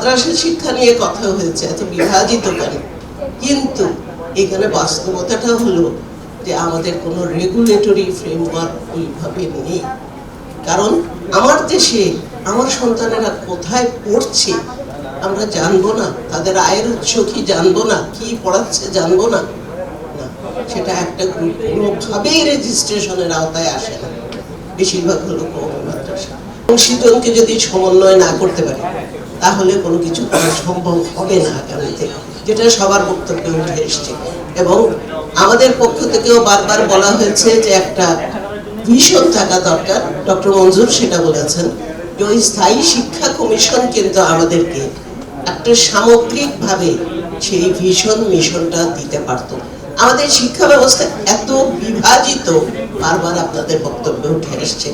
মাদ্রাসা শিক্ষা নিয়ে কথা হয়েছে, এত বিভাজিত কেন? কিন্তু এখানে বাস্তবতাটা হলো যে আমাদের কোনো রেগুলেটরি ফ্রেমওয়ার্ক ওইভাবে নেই। কারণ আমার দেশে আমার সন্তানেরা কোথায় পড়ছে আমরা জানব না, তাদের আয়ের উৎস কি জানব না, কি পড়াচ্ছে জানব না। সেটা একটা কোনোভাবেই রেজিস্ট্রেশনের আওতায় আসে না। বেশিরভাগ হলো কৌমি মাদ্রাসা। অংশীজনকে যদি সমন্বয় না করতে পারি তাহলে কোনো কিছু করা সম্ভব হবে না আগামীতে যেটা সবার বক্তব্যে উঠে এসছে। এবং আমাদের পক্ষ থেকেও বারবার বলা হয়েছে যে একটা ভিশন থাকা দরকার। ডক্টর মঞ্জুর সেটা বলেছেন যে ওই স্থায়ী শিক্ষা কমিশন কিন্তু আমাদেরকে একটা সামগ্রিকভাবে সেই ভীষণ মিশনটা দিতে পারতো। আমাদের শিক্ষা ব্যবস্থা এত বিভাজিত বারবার আপনাদের বক্তব্যে উঠে আসছে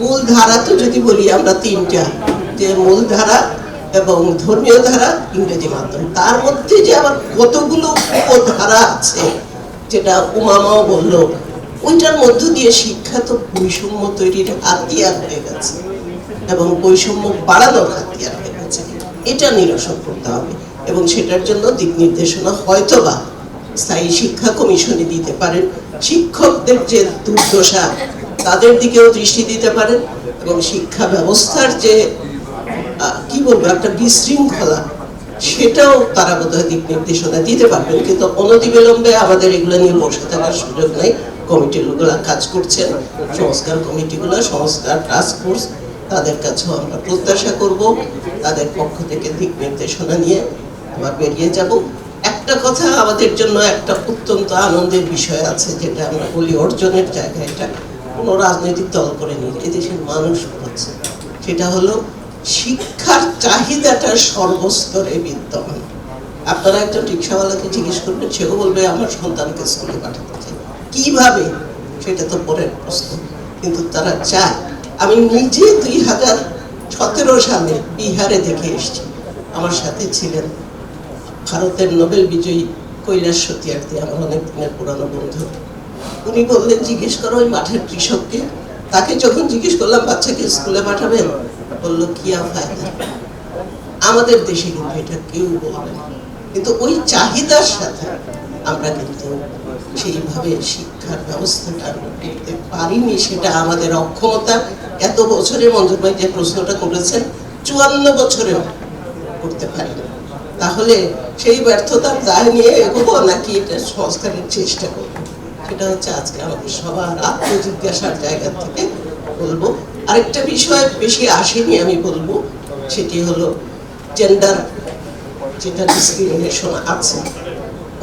মূল ধারা তো যদি বলি আমরা তিনটা, যে মূল ধারা এবং ধর্মীয় ধারা ইংরেজি মাধ্যম। তার মধ্যে যে আবার কতগুলো উপধারা আছে, যেটা উমামাও বলল, ওইটার মধ্য দিয়ে শিক্ষা তো বৈষম্য তৈরির হাতিয়ার হয়ে গেছে এবং বৈষম্য বাড়ানোর হাতিয়ার হয়ে গেছে। এটা নিরসন করতে হবে এবং সেটার জন্য দিক নির্দেশনা হয়তোবা স্থায়ী শিক্ষা কমিশনে দিতে পারেন। শিক্ষকদের যে দুর্দশা, তাদের দিকেও দৃষ্টি দিতে পারেন এবং শিক্ষা ব্যবস্থার যে বলব, একটা বিশৃঙ্খলা। সেটাও তারা বোধহয় দিক নির্দেশনা দিতে পারবেন কিন্তু অনতিবিলম্বে আমাদের এগুলো নিয়ে বসে থাকার সুযোগ নেই। কমিটিগুলো কাজ করছেন। সংস্কার কমিটিগুলো, সংস্কার টাস্ক ফোর্স তাদের কাছেও আমরা প্রত্যাশা করব। তাদের পক্ষ থেকে দিক নির্দেশনা নিয়ে আবার বেরিয়ে যাব। একটা কথা আমাদের জন্য একটা অত্যন্ত আনন্দের বিষয় আছে, যেটা আমরা বলি অর্জনের জায়গা। এটা কোনো রাজনৈতিক দল করে নিয়ে এদেশের মানুষ করছে সেটা হলো শিক্ষার চাহিদাটা সর্বস্তরে বিদ্যমান। আপনারা একজন রিক্সাওয়ালাকে জিজ্ঞেস করবেন, সেও বলবে, আমার সন্তানকে স্কুলে পাঠাতে চাই। কীভাবে? সেটা তো পরের প্রশ্ন। কিন্তু তারা চায়। আমি নিজে দুই হাজার সতেরো সালে বিহারে দেখে এসেছি। আমার সাথে ছিলেন ভারতের নোবেল বিজয়ী কৈলাস সতিয়ার্থী, আমার অনেক দিনের পুরানো বন্ধু। উনি বললেন, জিজ্ঞেস করো ওই মাঠের কৃষককে। তাকে যখন জিজ্ঞেস করলাম, বাচ্চাকে স্কুলে পাঠাবেন? বলল, কি ফায়দা আমাদের দেশে কিন্তু এটা কেউ বলবে না। কিন্তু ওই চাহিদার সাথে আমরা কিন্তু সেইভাবে শিক্ষার ব্যবস্থাটা করতে পারিনি, সেটা আমাদের অক্ষমতা। এত বছরে মঞ্জুর ভাই যে প্রশ্নটা করেছেন, চুয়ান্ন বছরেও করতে পারিনি। তাহলে সেই ব্যর্থতার দায় নিয়ে এগোবো নাকি এটা সংস্কারের চেষ্টা করব? সেটা হচ্ছে আজকে আমাদের সবার আত্মজিজ্ঞাসার জায়গা থেকে বলব। আরেকটা বিষয় বেশি আসেনি আমি বলব, সেটি হলো জেন্ডার যেটা ডিসক্রিমিনেশন আছে,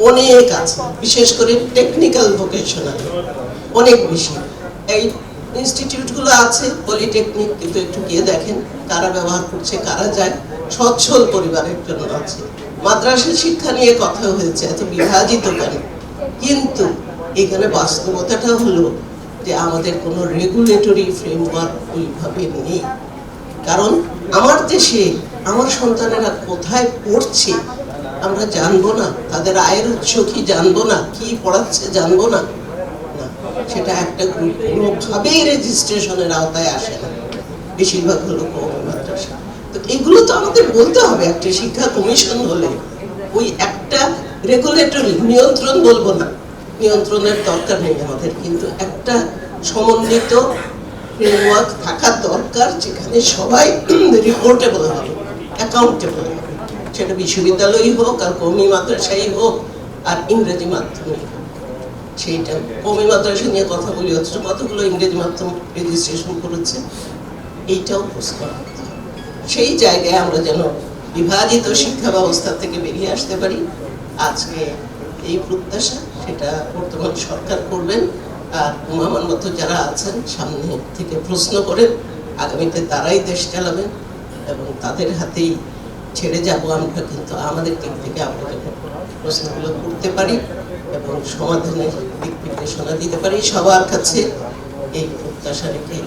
অনেক আছে, বিশেষ করে টেকনিক্যাল ভোকেশনাল অনেক বেশি। এই ইনস্টিটিউটগুলো আছে পলিটেকনিক কিন্তু একটু গিয়ে দেখেন কারা ব্যবহার করছে, কারা যায়, সচ্ছল পরিবারের জন্য আছে। মাদ্রাসা শিক্ষা নিয়ে কথা হয়েছে, এত বিভাজিত কেন? কিন্তু এখানে বাস্তবতাটা হলো যে আমাদের কোনো রেগুলেটরি ফ্রেমওয়ার্ক ওইভাবে নেই। কারণ আমার দেশে আমার সন্তানেরা কোথায় পড়ছে আমরা জানব না, তাদের আয়ের উৎস কি জানব না, কি পড়াচ্ছে জানব না। সেটা একটা কোনোভাবেই রেজিস্ট্রেশনের আওতায় আসে না। বেশিরভাগ হলো মাদ্রাসা। তো এগুলো তো আমাদের বলতে হবে, একটা শিক্ষা কমিশন হলে। ওই একটা রেগুলেটরি নিয়ন্ত্রণ বলব না। নিয়ন্ত্রণের দরকার নেই আমাদের, কিন্তু একটা সমন্বিত ফ্রেমওয়ার্ক থাকা দরকার যেখানে সবাই রিপোর্টেবল হবে অ্যাকাউন্টেবল হবে। সেটা বিশ্ববিদ্যালয়ই হোক আর কৌমি মাদ্রাসাই হোক আর ইংরেজি মাধ্যমে সেইটা কমি মাদ্রাসা নিয়ে কথা বলি, অথচ কতগুলো ইংরেজি মাধ্যম রেজিস্ট্রেশন করেছে, এইটাও খোঁজ করা সেই জায়গায় আমরা যেন বিভাজিত শিক্ষা ব্যবস্থা থেকে বেরিয়ে আসতে পারি। আজকে এই প্রত্যাশা। সেটা বর্তমান সরকার করবেন। আর উমামান মতো যারা আছেন, সামনে থেকে প্রশ্ন করেন, আগামীতে তারাই দেশ চালাবেন এবং তাদের হাতেই ছেড়ে যাব আমরা। কিন্তু আমাদের দিক থেকে আমরা প্রশ্নগুলো করতে পারি এবং সমাধানের দিক নির্দেশনা দিতে পারি, সবার কাছে এই প্রত্যাশা রেখে